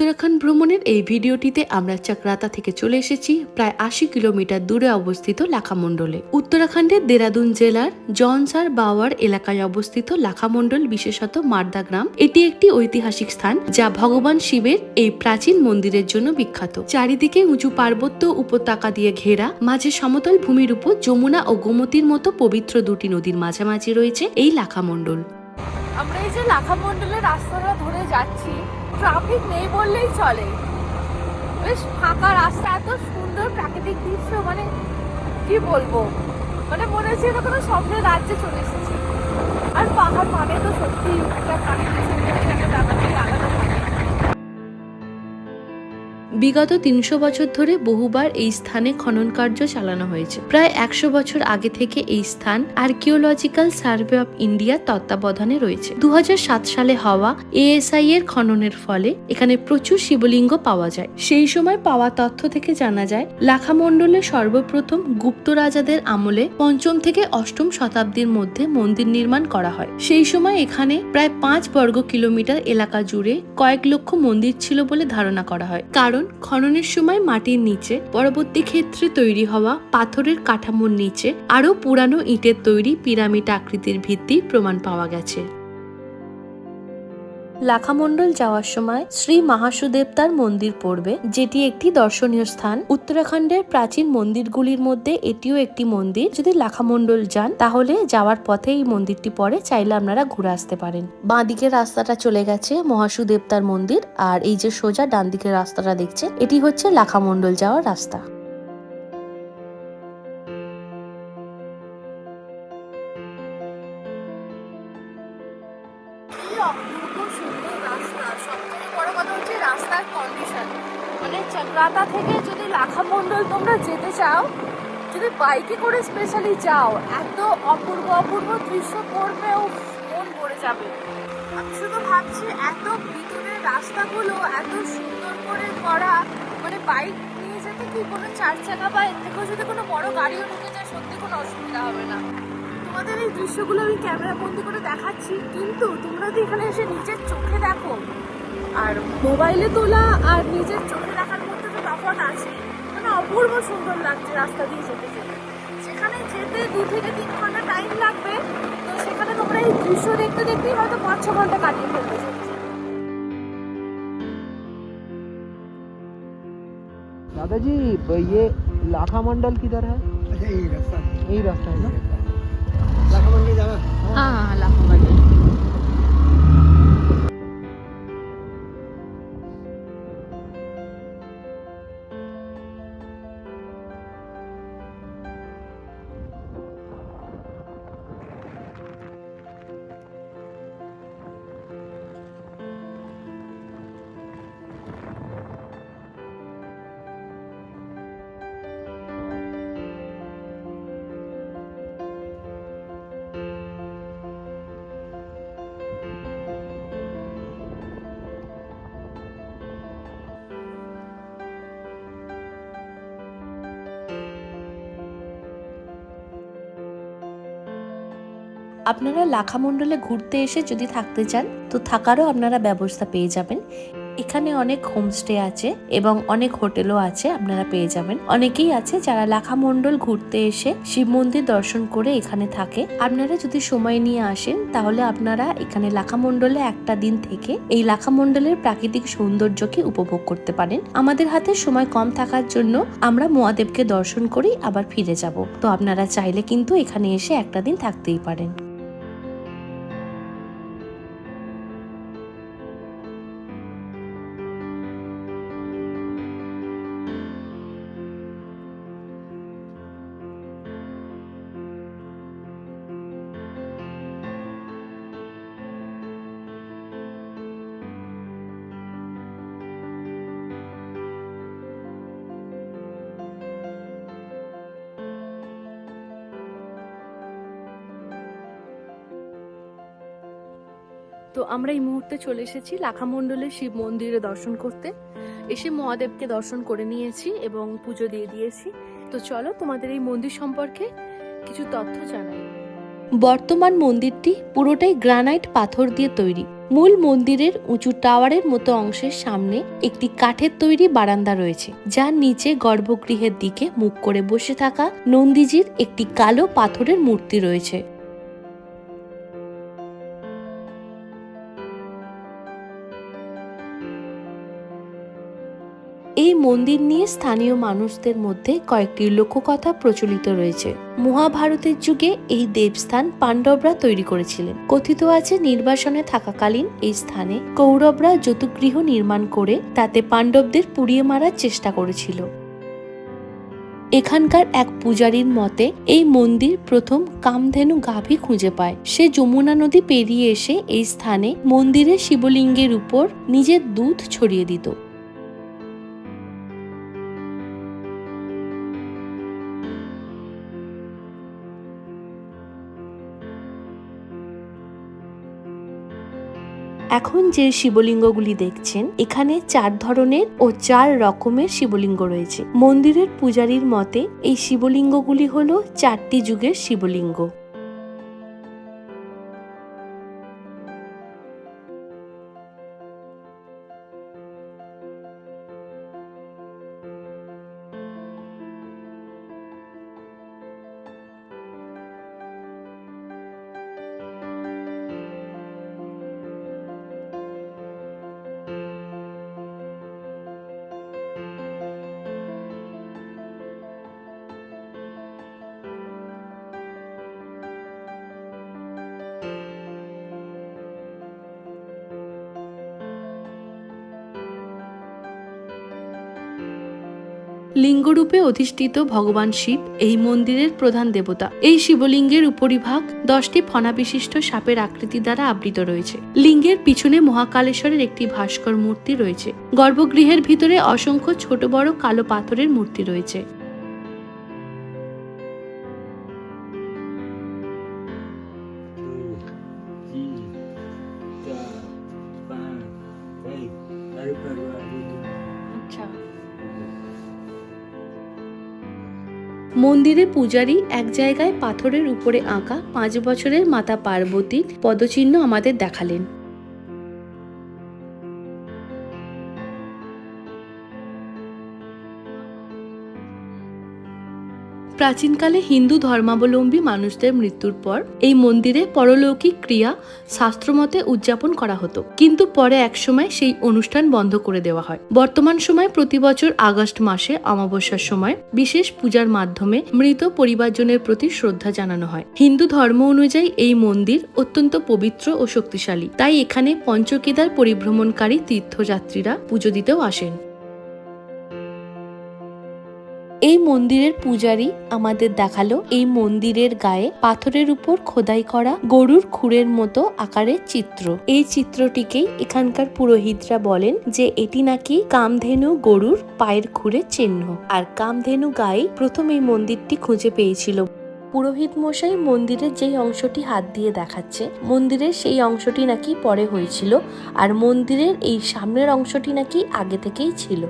উত্তরাখণ্ড ভ্রমণের এই ভিডিওটিতে আমরা চাকরাতা থেকে চলে এসেছি, প্রায় আশি কিলোমিটার দূরে অবস্থিত লাখামণ্ডলে। উত্তরাখণ্ডের দেরাদুন জেলার জনসার বাওয়ার এলাকায় অবস্থিত লাখামণ্ডল, বিশেষত মার্দা গ্রাম, এটি একটি ঐতিহাসিক স্থান যা ভগবান শিবের এই প্রাচীন মন্দিরের জন্য বিখ্যাত। চারিদিকে উঁচু পার্বত্য উপত্যকা দিয়ে ঘেরা, মাঝে সমতল ভূমির উপর যমুনা ও গোমতীর মতো পবিত্র দুটি নদীর মাঝামাঝি রয়েছে এই লাখামণ্ডল। আমরা এই যে লাখামণ্ডলের রাস্তাটা ধরে যাচ্ছি ট্রাফিক নেই বললেই চলে। বেশ ফাঁকা রাস্তা, এত সুন্দর প্রাকৃতিক দৃশ্য মানে কি বলব? মানে মনে হচ্ছে এটা কোনো স্বপ্নের রাজ্যে চলে এসেছি। আর পাহাড় মানে তো সত্যি একটা প্রাকৃতিক সুন্দর একটা ব্যাপারটাই বিগত তিনশো বছর ধরে বহুবার এই স্থানে খনন কার্য চালানো হয়েছে। প্রায় একশো বছর আগে থেকে এই স্থান আর্কিওলজিক্যাল সার্ভে অফ ইন্ডিয়ার তত্ত্বাবধানে রয়েছে। দু হাজার সাত সালে হওয়া এএসআই এর খননের ফলে এখানে প্রচুর শিবলিঙ্গ পাওয়া যায়। সেই সময় পাওয়া তথ্য থেকে জানা যায় লাখামণ্ডলে সর্বপ্রথম গুপ্ত রাজাদের আমলে পঞ্চম থেকে অষ্টম শতাব্দীর মধ্যে মন্দির নির্মাণ করা হয়। সেই সময় এখানে প্রায় পাঁচ বর্গ কিলোমিটার এলাকা জুড়ে কয়েক লক্ষ মন্দির ছিল বলে ধারণা করা হয়। কারণ খননের সময় মাটির নিচে, পরবর্তী ক্ষেত্রে তৈরি হওয়া পাথরের কাঠামোর নিচে আরও পুরানো ইটের তৈরি পিরামিড আকৃতির ভিত্তি প্রমাণ পাওয়া গেছে। লাখামণ্ডল যাওয়ার সময় শ্রী মহাসুদেবতার মন্দির পড়বে, যেটি একটি দর্শনীয় স্থান। উত্তরাখণ্ডের প্রাচীন মন্দিরগুলির মধ্যে এটিও একটি মন্দির। যদি লাখামণ্ডল যান, তাহলে যাওয়ার পথে এই মন্দিরটি পড়ে, চাইলে আপনারা ঘুরে আসতে পারেন। বাঁ দিকের রাস্তাটা চলে গেছে মহাসুদেবতার মন্দির, আর এই যে সোজা ডান দিকের রাস্তাটা দেখছে এটি হচ্ছে লাখামণ্ডল যাওয়ার রাস্তা। কি অপূর্ব সুন্দর রাস্তা সবথেকে বড় কথা হচ্ছে রাস্তার কন্ডিশন মানে চক্রাতা থেকে যদি লাখামণ্ডল তোমরা যেতে চাও, যদি বাইকে করে স্পেশালি যাও, এত অপূর্ব অপূর্ব দৃশ্য পড়বে ও মন ভরে যাবে। আমি শুধু ভাবছি এত ভিতরের রাস্তাগুলো, এত সুন্দর করে করা মানে বাইক নিয়ে যেতে কি কোনো চার চাকা বা এর থেকেও যদি কোনো বড় গাড়িও ঢুকে যায় সত্যি কোনো অসুবিধা হবে না। তোমাদের এই দৃশ্যগুলো আমি ক্যামেরা বন্দি করে দেখাচ্ছি, কিন্তু তোমরা যদি এখানে এসে নিজের চোখে দেখো আর মোবাইলে তোলা আর নিজের চোখে দেখার মধ্যে তো তফাৎ আছে মানে অপূর্ব সুন্দর লাগছে রাস্তা দিয়ে যেতে যেতে সেখানে যেতে দু থেকে তিন ঘন্টা টাইম লাগবে তো সেখানে তোমরা এই দৃশ্য দেখতে দেখতেই হয়তো পাঁচ ছ ঘন্টা কাটিয়ে ফেলতে চলেছে दादाजी ये लाखा मंडल किधर है अच्छा यही रास्ता यही रास्ता है ना लाखा मंडी जाना হ্যাঁ হ্যাঁ লাফামাটি আপনারা লাখামণ্ডলে ঘুরতে এসে যদি থাকতে চান, তো থাকারও আপনারা ব্যবস্থা পেয়ে যাবেন। এখানে অনেক হোমস্টে আছে এবং অনেক হোটেলও আছে, আপনারা পেয়ে যাবেন। অনেকেই আছে যারা লাখামণ্ডল ঘুরতে এসে শিব মন্দির দর্শন করে এখানে থাকে। আপনারা যদি সময় নিয়ে আসেন, তাহলে আপনারা এখানে লাখামণ্ডলে একটা দিন থেকে এই লাখামণ্ডলের প্রাকৃতিক সৌন্দর্যকে উপভোগ করতে পারেন। আমাদের হাতে সময় কম থাকার জন্য আমরা মহাদেবকে দর্শন করেই আবার ফিরে যাব। তো আপনারা চাইলে কিন্তু এখানে এসে একটা দিন থাকতেই পারেন। তো আমরা এই মুহূর্তে চলে এসেছি লাখামণ্ডলের শিব মন্দিরে দর্শন করতে। এসে মহাদেবকে দর্শন করে নিয়েছি এবং পুজো দিয়ে দিয়েছি। তো চলো তোমাদের এই মন্দির সম্পর্কে কিছু তথ্য জানাই। বর্তমান মন্দিরটি পুরোটাই গ্রানাইট পাথর দিয়ে তৈরি। মূল মন্দিরের উঁচু টাওয়ারের মতো অংশের সামনে একটি কাঠের তৈরি বারান্দা রয়েছে যার নিচে গর্ভগৃহের দিকে মুখ করে বসে থাকা নন্দীজির একটি কালো পাথরের মূর্তি রয়েছে। এই মন্দির নিয়ে স্থানীয় মানুষদের মধ্যে কয়েকটি লোককথা প্রচলিত রয়েছে। মহাভারতের যুগে এই দেবস্থান পাণ্ডবরা তৈরি করেছিলেন। কথিত আছে নির্বাসনে থাকাকালীন এই স্থানে কৌরবরা যতুগৃহ নির্মাণ করে তাতে পাণ্ডবদের পুড়িয়ে মারার চেষ্টা করেছিল। এখানকার এক পূজারীর মতে, এই মন্দির প্রথম কামধেনু গাভী খুঁজে পায়। সে যমুনা নদী পেরিয়ে এসে এই স্থানে মন্দিরের শিবলিঙ্গের উপর নিজের দুধ ছড়িয়ে দিত। যে শিবলিঙ্গগুলি দেখছেন, এখানে চার ধরনের ও চার রকমের শিবলিঙ্গ রয়েছে। মন্দিরের পূজারীর মতে, এই শিবলিঙ্গগুলি হলো চারটি যুগের শিবলিঙ্গ। লিঙ্গরূপে অধিষ্ঠিত ভগবান শিব এই মন্দিরের প্রধান দেবতা। এই শিবলিঙ্গের উপরিভাগ দশটি ফনা বিশিষ্ট সাপের আকৃতি দ্বারা আবৃত রয়েছে। লিঙ্গের পিছনে মহাকালেশ্বরের একটি ভাস্কর মূর্তি রয়েছে। গর্ভগৃহের ভিতরে অসংখ্য ছোট বড় কালো পাথরের মূর্তি রয়েছে। মন্দিরে পূজারি এক জায়গায় পাথরের উপরে আঁকা পাঁচ বছরের মাতা পার্বতীর পদচিহ্ন আমাদের দেখালেন। প্রাচীনকালে হিন্দু ধর্মাবলম্বী মানুষদের মৃত্যুর পর এই মন্দিরে পরলৌকিক ক্রিয়া শাস্ত্রমতে উদযাপন করা হতো। কিন্তু পরে একসময় সেই অনুষ্ঠান বন্ধ করে দেওয়া হয়। বর্তমান সময় প্রতি বছর আগস্ট মাসে অমাবস্যার সময় বিশেষ পূজার মাধ্যমে মৃত পরিবারজনের প্রতি শ্রদ্ধা জানানো হয়। হিন্দু ধর্ম অনুযায়ী এই মন্দির অত্যন্ত পবিত্র ও শক্তিশালী। তাই এখানে পঞ্চকেদার পরিভ্রমণকারী তীর্থযাত্রীরা পুজো দিতেও আসেন। এই মন্দিরের পূজারী আমাদের দেখাল এই মন্দিরের গায়ে পাথরের উপর খোদাই করা গরুর খুরের মতো আকারের চিত্র। এই চিত্রটিকেই এখানকার পুরোহিতরা বলেন যে এটি নাকি কামধেনু গরুর পায়ের খুরের চিহ্ন। আর কামধেনু গায়ে প্রথম এই মন্দিরটি খুঁজে পেয়েছিল। পুরোহিত মশাই মন্দিরের যেই অংশটি হাত দিয়ে দেখাচ্ছে, মন্দিরের সেই অংশটি নাকি পরে হয়েছিল, আর মন্দিরের এই সামনের অংশটি নাকি আগে থেকেই ছিল।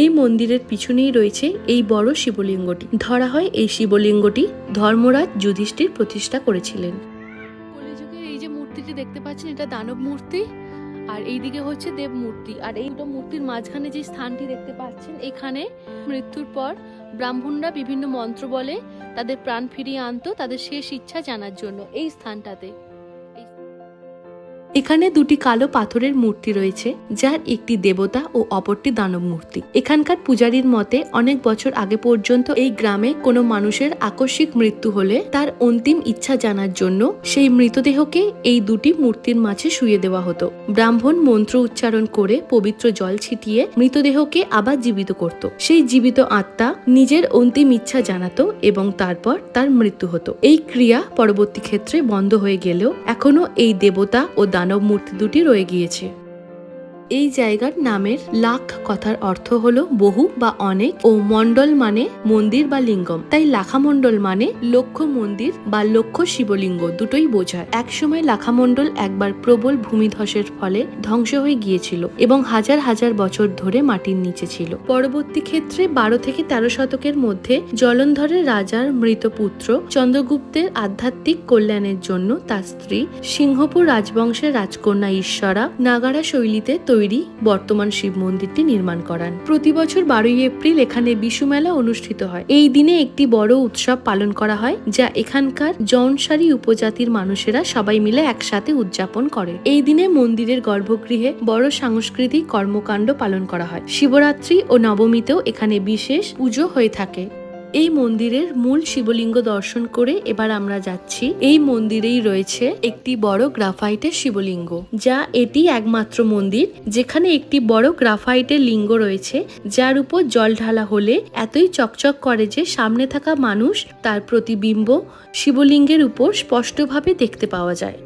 এই মন্দিরের পিছনেই রয়েছে এই বড় শিবলিঙ্গটি। ধরা হয় এই শিবলিঙ্গটি ধর্মরাজ যুধিষ্ঠির প্রতিষ্ঠা করেছিলেন। কলিযুগের এই যে মূর্তিটি দেখতে পাচ্ছেন, এটা দানব মূর্তি আর এইদিকে হচ্ছে দেব মূর্তি। আর এই দুটো মূর্তির মাঝখানে যে স্থানটি দেখতে পাচ্ছেন, এখানে মৃত্যুর পর ব্রাহ্মণরা বিভিন্ন মন্ত্র বলে তাদের প্রাণ ফিরিয়ে আনতো তাদের শেষ ইচ্ছা জানার জন্য এই স্থানটাতে। এখানে দুটি কালো পাথরের মূর্তি রয়েছে, যার একটি দেবতা ও অপরটি দানব মূর্তি। এখানকার পূজারীর মতে, অনেক বছর আগে পর্যন্ত এই গ্রামে কোনো মানুষের আকস্মিক মৃত্যু হলে তার অন্তিম ইচ্ছা জানার জন্য সেই মৃতদেহকে এই দুটি মূর্তির মাঝে শুয়ে দেওয়া হতো। ব্রাহ্মণ মন্ত্র উচ্চারণ করে পবিত্র জল ছিটিয়ে মৃতদেহকে আবার জীবিত করত। সেই জীবিত আত্মা নিজের অন্তিম ইচ্ছা জানাতো এবং তারপর তার মৃত্যু হতো। এই ক্রিয়া পরবর্তী ক্ষেত্রে বন্ধ হয়ে গেলেও এখনও এই দেবতা ও দানব মূর্তি দুটি রয়ে গিয়েছে। এই জায়গার নামের লাখ কথার অর্থ হলো বহু বা অনেক ও মণ্ডল মানে মন্দির বা লিঙ্গম। তাই লাখামণ্ডল মানে লক্ষ মন্দির বা লক্ষ শিবলিঙ্গ দুটোই বোঝায়। একসময় লাখামণ্ডল একবার প্রবল ভূমিধসের ফলে ধ্বংস হয়ে গিয়েছিল এবং হাজার হাজার বছর ধরে মাটির নিচে ছিল। পরবর্তী ক্ষেত্রে বারো থেকে তেরো শতকের মধ্যে জলন্ধরের রাজার মৃত পুত্র চন্দ্রগুপ্তের আধ্যাত্মিক কল্যাণের জন্য তার স্ত্রী সিংহপুর রাজবংশের রাজকন্যা ঈশ্বরা নাগারা শৈলীতে তৈরি বর্তমান শিব মন্দিরটি নির্মাণ করান। প্রতি বছর বারোই এপ্রিল এখানে বিশু মেলা অনুষ্ঠিত হয়। এই দিনে একটি বড় উৎসব পালন করা হয়, যা এখানকার জনসারি উপজাতির মানুষেরা সবাই মিলে একসাথে উদযাপন করে। এই দিনে মন্দিরের গর্ভগৃহে বড় সাংস্কৃতিক কর্মকাণ্ড পালন করা হয়। শিবরাত্রি ও নবমীতেও এখানে বিশেষ পুজো হয়ে থাকে। এই মন্দিরের মূল শিবলিঙ্গ দর্শন করে এবার আমরা যাচ্ছি। এই মন্দিরেই রয়েছে একটি বড় গ্রাফাইটের শিবলিঙ্গ, যা এটি একমাত্র মন্দির, যেখানে একটি বড় গ্রাফাইটের লিঙ্গ রয়েছে, যার উপর জল ঢালা হলে এতই চকচক করে যে সামনে থাকা মানুষ তার প্রতিবিম্ব শিবলিঙ্গের উপর স্পষ্টভাবে দেখতে পাওয়া যায়।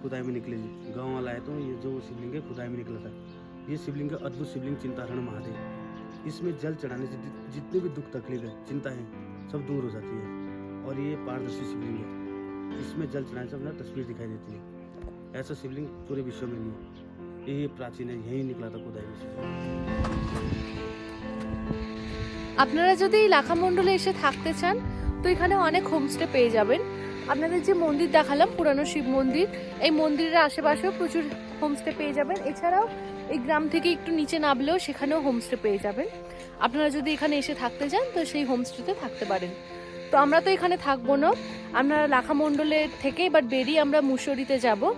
खुदाई में निकले जी गाँव वाला है तो ये जो शिवलिंग है खुदाई में निकला था ये शिवलिंग है अद्भुत शिवलिंग चिंताहरण महादेव इसमें जल चढ़ाने से जित- जितने भी दुख तकलीफ है चिंता है सब दूर हो जाती है और ये पारदर्शी शिवलिंग है इसमें जल चढ़ाने से अपना तस्वीर दिखाई देती है ऐसा शिवलिंग पूरे विश्व में नहीं है ये प्राचीन है यही निकला था खुदाई में से আপনারা যদি এই লাখামণ্ডলে এসে থাকতে চান তো এখানে অনেক হোমস্টে পেয়ে যাবেন আপনাদের যে মন্দির দেখালাম, পুরানো শিব মন্দির, এই মন্দিরের আশেপাশেও প্রচুর হোমস্টে পেয়ে যাবেন। এছাড়াও এই গ্রাম থেকে একটু নিচে নামলেও সেখানেও হোমস্টে পেয়ে যাবেন। আপনারা যদি এখানে এসে থাকতে চান, তো সেই হোমস্টেতে থাকতে পারেন। তো আমরা তো এখানে থাকব না। আমরা লাখামণ্ডলের থেকে এবার বেরিয়ে আমরা মুসরিতে যাব।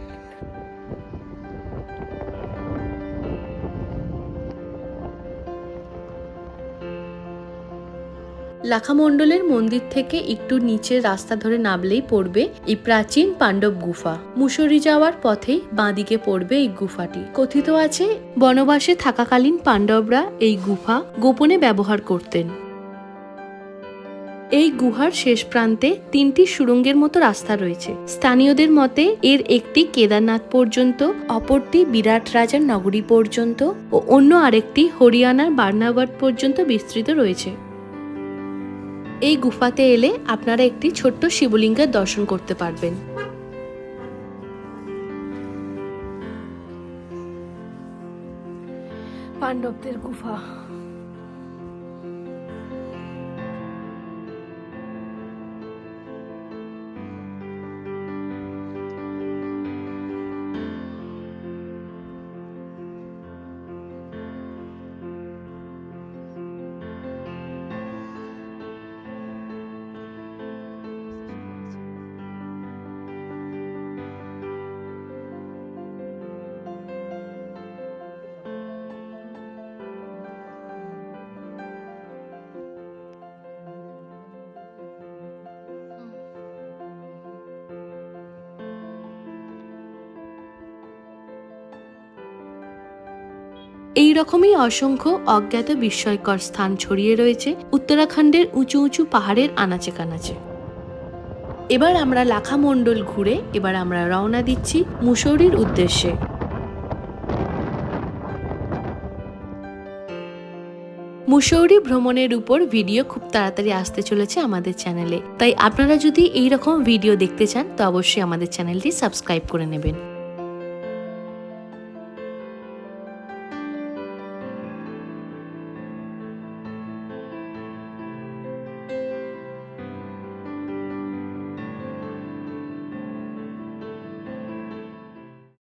লাখামণ্ডলের মন্দির থেকে একটু নিচের রাস্তা ধরে নামলেই পড়বে এই প্রাচীন পাণ্ডব গুফা। মুসরি যাওয়ার পথেই বাঁদিকে পড়বে এই গুফাটি। কথিত আছে, বনবাসে থাকাকালীন পাণ্ডবরা এই গুফা গোপনে ব্যবহার করতেন। এই গুহার শেষ প্রান্তে তিনটি সুড়ঙ্গের মতো রাস্তা রয়েছে। স্থানীয়দের মতে, এর একটি কেদারনাথ পর্যন্ত, অপরটি বিরাট রাজার নগরী পর্যন্ত ও অন্য আরেকটি হরিয়ানার বার্নাবাদ পর্যন্ত বিস্তৃত রয়েছে। এই গুফাতে এলে আপনারা একটি ছোট্ট শিবলিঙ্গের দর্শন করতে পারবেন। পাণ্ডবদের গুফা। এই রকমই অসংখ্য অজ্ঞাত বিস্ময়কর স্থান ছড়িয়ে রয়েছে উত্তরাখণ্ডের উঁচু উঁচু পাহাড়ের আনাচে কানাচে। এবার আমরা লাখা লাখামণ্ডল ঘুরে, এবার আমরা রওনা দিচ্ছি মুসৌরির উদ্দেশ্যে। মুসৌরি ভ্রমণের উপর ভিডিও খুব তাড়াতাড়ি আসতে চলেছে আমাদের চ্যানেলে। তাই আপনারা যদি এই রকম ভিডিও দেখতে চান, তো অবশ্যই আমাদের চ্যানেলটি সাবস্ক্রাইব করে নেবেন।